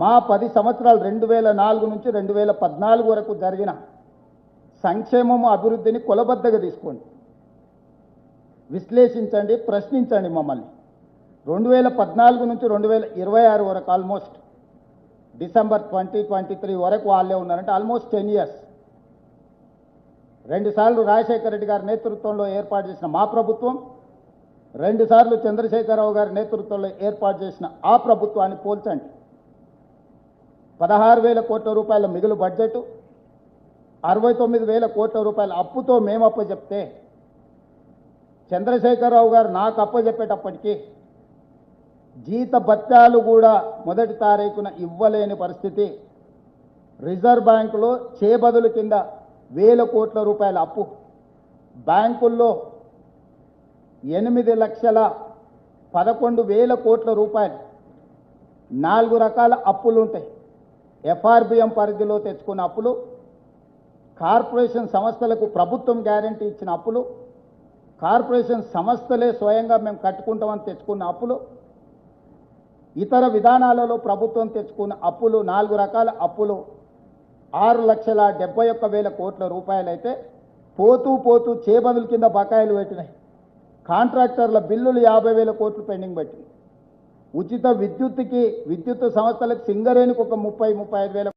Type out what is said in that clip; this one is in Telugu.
మా పది సంవత్సరాలు రెండు వేల నాలుగు నుంచి రెండు వేల పద్నాలుగు వరకు జరిగిన సంక్షేమము అభివృద్ధిని కొలబద్దగా తీసుకోండి. విశ్లేషించండి ప్రశ్నించండి మమ్మల్ని. రెండు వేల పద్నాలుగు నుంచి రెండు వేల ఇరవై ఆరు వరకు almost December twenty twenty three వరకు వాళ్ళే ఉన్నారంటే ఆల్మోస్ట్ టెన్ ఇయర్స్ రెండుసార్లు రాజశేఖర రెడ్డి గారి నేతృత్వంలో ఏర్పాటు చేసిన మా ప్రభుత్వం రెండుసార్లు చంద్రశేఖరరావు గారి నేతృత్వంలో ఏర్పాటు చేసిన ఆ ప్రభుత్వాన్ని పోల్చండి. పదహారు వేల కోట్ల రూపాయల మిగులు బడ్జెట్ అరవై తొమ్మిది వేల కోట్ల రూపాయల అప్పుతో మేము అప్పచెప్తే చంద్రశేఖరరావు గారు నాకు అప్పచెప్పేటప్పటికీ జీత భత్యాలు కూడా మొదటి తారీఖున ఇవ్వలేని పరిస్థితి. రిజర్వ్ బ్యాంకులో చేబదులు కింద వేల కోట్ల రూపాయల అప్పు. బ్యాంకుల్లో ఎనిమిది లక్షల పదకొండు వేల కోట్ల రూపాయలు. నాలుగు రకాల అప్పులు ఉంటాయి ఎఫ్ఆర్బిఎం పరిధిలో తెచ్చుకున్న అప్పులు కార్పొరేషన్ సంస్థలకు ప్రభుత్వం గ్యారంటీ ఇచ్చిన అప్పులు కార్పొరేషన్ సంస్థలే స్వయంగా మేము కట్టుకుంటామని తెచ్చుకున్న అప్పులు ఇతర విధానాలలో ప్రభుత్వం తెచ్చుకున్న అప్పులు నాలుగు రకాల అప్పులు ఆరు లక్షల డెబ్బై ఒక్క వేల కోట్ల రూపాయలైతే పోతూ పోతూ చేబదుల కింద బకాయిలు పెట్టినాయి. కాంట్రాక్టర్ల బిల్లులు యాభై వేల కోట్లు పెండింగ్ పెట్టినాయి ఉచిత విద్యుత్కి విద్యుత్ సంస్థలకు సింగరేణికి ఒక ముప్పై ముప్పై ఐదు వేల